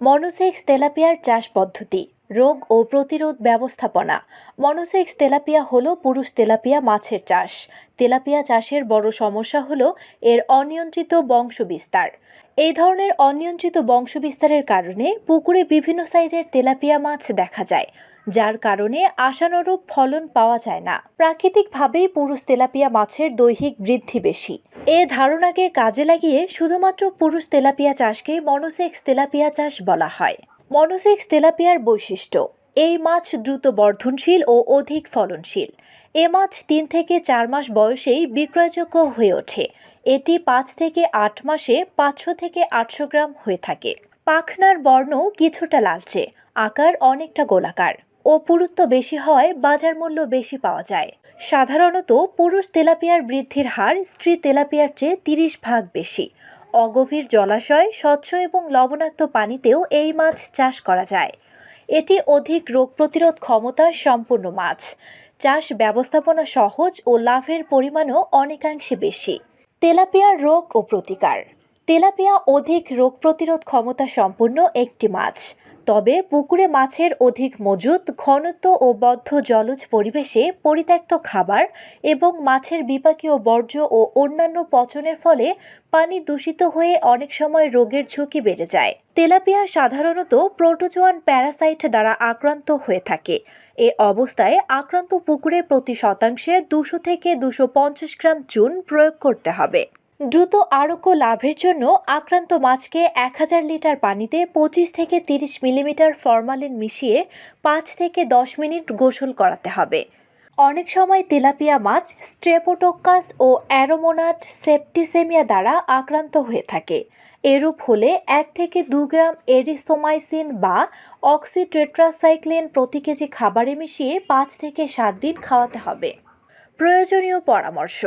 Monosex তেলাপিয়ার চাষ পদ্ধতি। রোগ ও প্রতিরোধ ব্যবস্থাপনা। মনোসেক্স তেলাপিয়া হল পুরুষ তেলাপিয়া মাছের চাষ। তেলাপিয়া চাষের বড় সমস্যা হল এর অনিয়ন্ত্রিত বংশবিস্তার। এই ধরনের অনিয়ন্ত্রিত বংশবিস্তারের কারণে পুকুরে বিভিন্ন সাইজের তেলাপিয়া মাছ দেখা যায়, যার কারণে আশানুরূপ ফলন পাওয়া যায় না। প্রাকৃতিকভাবেই পুরুষ তেলাপিয়া মাছের দৈহিক বৃদ্ধি বেশি। এ ধারণাকে কাজে লাগিয়ে শুধুমাত্র পুরুষ তেলাপিয়া চাষকে মনোসেক্স তেলাপিয়া চাষ বলা হয়। মনোসেক্স তেলাপিয়ার বৈশিষ্ট্য। এই মাছ দ্রুত বর্ধনশীল ও অধিক ফলনশীল। এ মাছ তিন থেকে চার মাস বয়সেই বিক্রয়যোগ্য হয়ে ওঠে। এটি পাঁচ থেকে আট মাসে পাঁচশো থেকে আটশো গ্রাম হয়ে থাকে। পাখনার বর্ণ কিছুটা লালচে, আকার অনেকটা গোলাকার ও পুরুত্ব বেশি হওয়ায় বাজার মূল্য বেশি পাওয়া যায়। সাধারণত পুরুষ তেলাপিয়ার বৃদ্ধির হার স্ত্রী তেলাপিয়ার চেয়ে তিরিশ ভাগ বেশি। অগভীর জলাশয়, স্বচ্ছ এবং লবণাক্ত পানিতেও এই মাছ চাষ করা যায়। এটি অধিক রোগ প্রতিরোধ ক্ষমতা সম্পূর্ণ মাছ। চাষ ব্যবস্থাপনা সহজ ও লাভের পরিমাণও অনেকাংশে বেশি। তেলাপিয়ার রোগ ও প্রতিকার। তেলাপিয়া অধিক রোগ প্রতিরোধ ক্ষমতা সম্পূর্ণ একটি মাছ। তবে পুকুরে মাছের অধিক মজুত, ঘনত্ব ও বদ্ধ জলজ পরিবেশে পরিত্যক্ত খাবার এবং মাছের বিপাকীয় বর্জ্য ও অন্যান্য পচনের ফলে পানি দূষিত হয়ে অনেক সময় রোগের ঝুঁকি বেড়ে যায়। তেলাপিয়া সাধারণত প্রোটোজোয়ান প্যারাসাইট দ্বারা আক্রান্ত হয়ে থাকে। এ অবস্থায় আক্রান্ত পুকুরে প্রতি শতাংশে দুশো থেকে দুশো গ্রাম চুন প্রয়োগ করতে হবে। দ্রুত আরোগ্য লাভের জন্য আক্রান্ত মাছকে এক হাজার লিটার পানিতে পঁচিশ থেকে তিরিশ মিলিমিটার ফরমালিন মিশিয়ে পাঁচ থেকে দশ মিনিট গোসল করাতে হবে। অনেক সময় তেলাপিয়া মাছ স্ট্রেপোটোকাস ও অ্যারোমোনাট সেপ্টিসেমিয়া দ্বারা আক্রান্ত হয়ে থাকে। এরূপ হলে এক থেকে দু গ্রাম এরিসোমাইসিন বা অক্সিট্রেট্রাসাইক্লিন প্রতি কেজি খাবারে মিশিয়ে পাঁচ থেকে সাত দিন খাওয়াতে হবে। প্রয়োজনীয় পরামর্শ।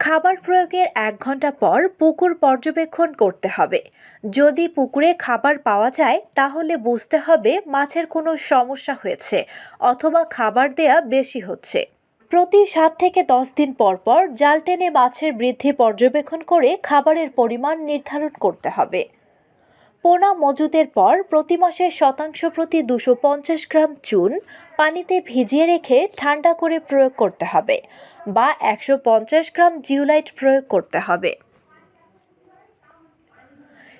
খাবার প্রয়োগের এক ঘণ্টা পর পুকুর পর্যবেক্ষণ করতে হবে। যদি পুকুরে খাবার পাওয়া যায়, তাহলে বুঝতে হবে মাছের কোনো সমস্যা হয়েছে অথবা খাবার দেয়া বেশি হচ্ছে। প্রতি সাত থেকে দশ দিন পর পর জাল টেনে মাছের বৃদ্ধি পর্যবেক্ষণ করে খাবারের পরিমাণ নির্ধারণ করতে হবে। পোনা মজুদের পর প্রতি মাসে শতাংশ প্রতি দুশো পঞ্চাশ গ্রাম চুন পানিতে ভিজিয়ে রেখে ঠান্ডা করে প্রয়োগ করতে হবে বা একশো পঞ্চাশ গ্রাম জিউলাইট প্রয়োগ করতে হবে।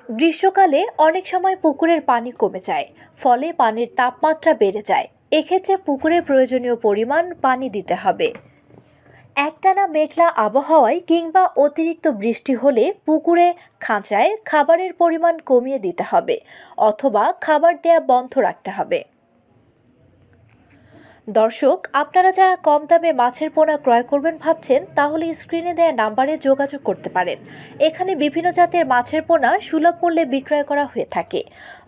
গ্রীষ্মকালে অনেক সময় পুকুরের পানি কমে যায়, ফলে পানির তাপমাত্রা বেড়ে যায়। এক্ষেত্রে পুকুরে প্রয়োজনীয় পরিমাণ পানি দিতে হবে। একটানা মেঘলা আবহাওয়ায় কিংবা অতিরিক্ত বৃষ্টি হলে পুকুরে খাঁচায় খাবারের পরিমাণ কমিয়ে দিতে হবে, অথবা খাবার দেয়া বন্ধ রাখতে হবে। দর্শক, আপনারা যারা কম দামে মাছের পোনা ক্রয় করবেন ভাবছেন, তাহলে স্ক্রিনে দেয়া নাম্বারে যোগাযোগ করতে পারেন। এখানে বিভিন্ন জাতের মাছের পোনা সুলভ মূল্যে বিক্রয় করা হয়ে থাকে।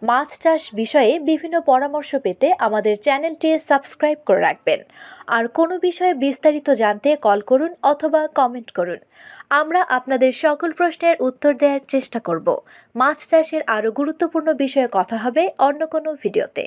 মাছ চাষ বিষয়ে বিভিন্ন পরামর্শ পেতে আমাদের চ্যানেলটি সাবস্ক্রাইব করে রাখবেন। আর কোনো বিষয়ে বিস্তারিত জানতে কল করুন অথবা কমেন্ট করুন। আমরা আপনাদের সকল প্রশ্নের উত্তর দেওয়ার চেষ্টা করব। মাছ চাষের আরও গুরুত্বপূর্ণ বিষয়ে কথা হবে অন্য কোনো ভিডিওতে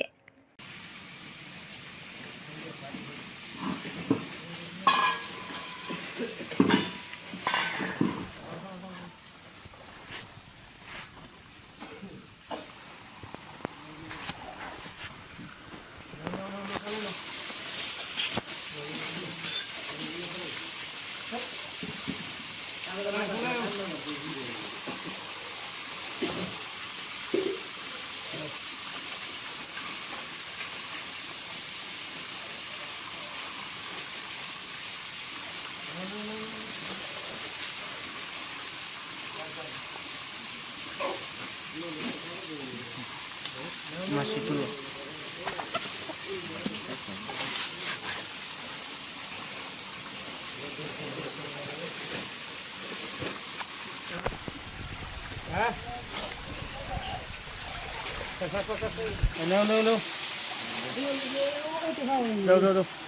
মাসি তুলো No, no, no.